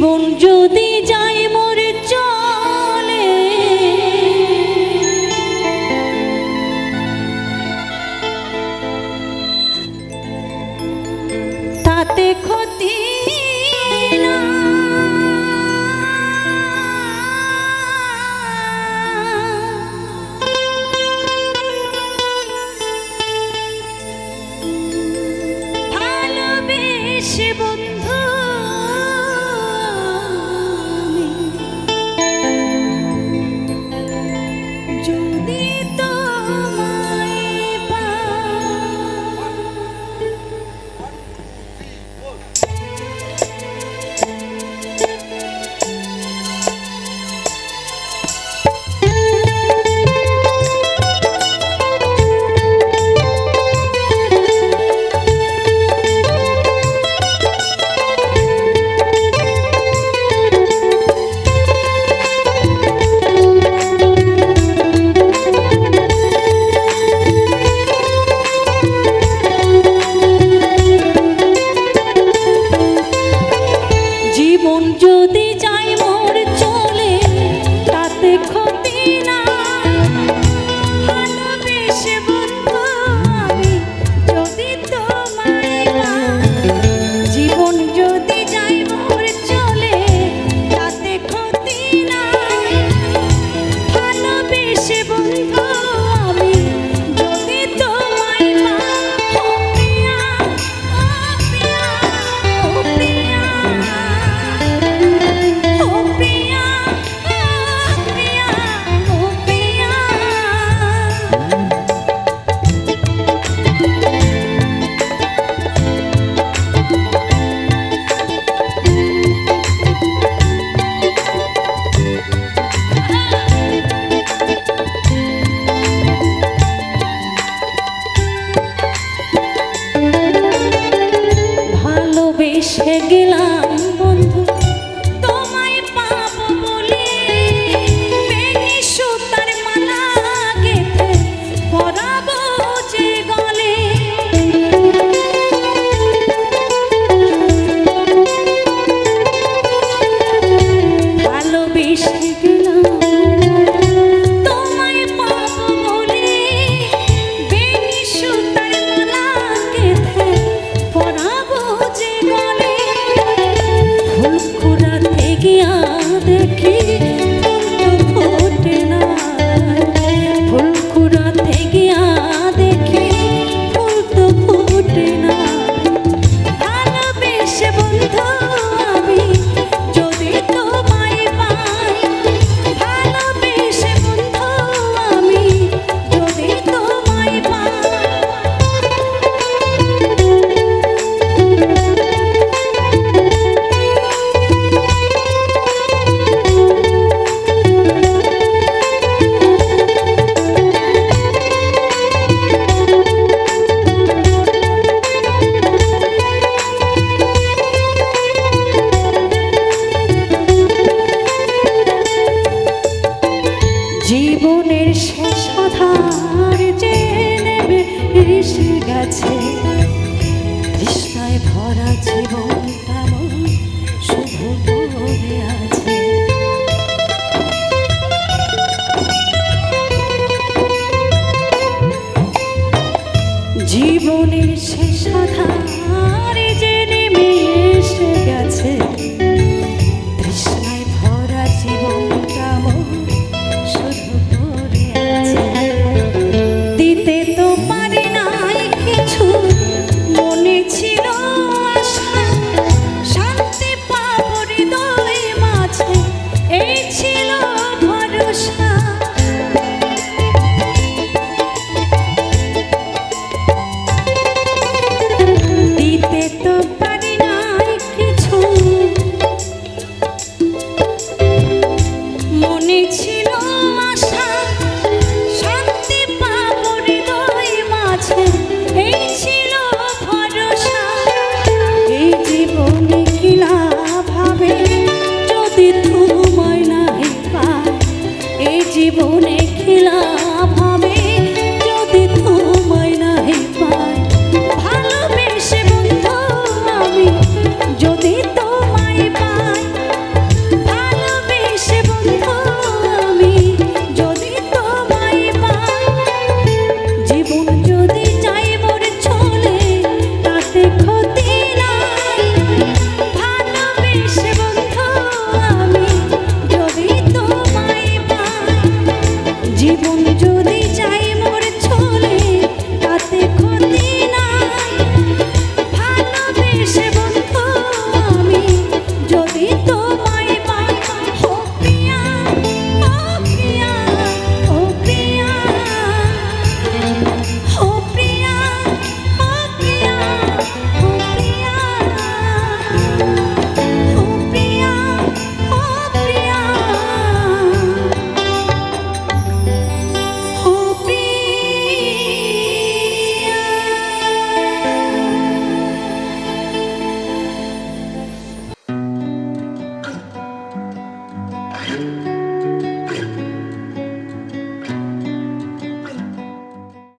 জীবন যদি এসে গেছে। কৃষ্ণায় ভরা জীবন তেমন শুভ করে শুধু ময়নায় পায় এই জীবনে খেলা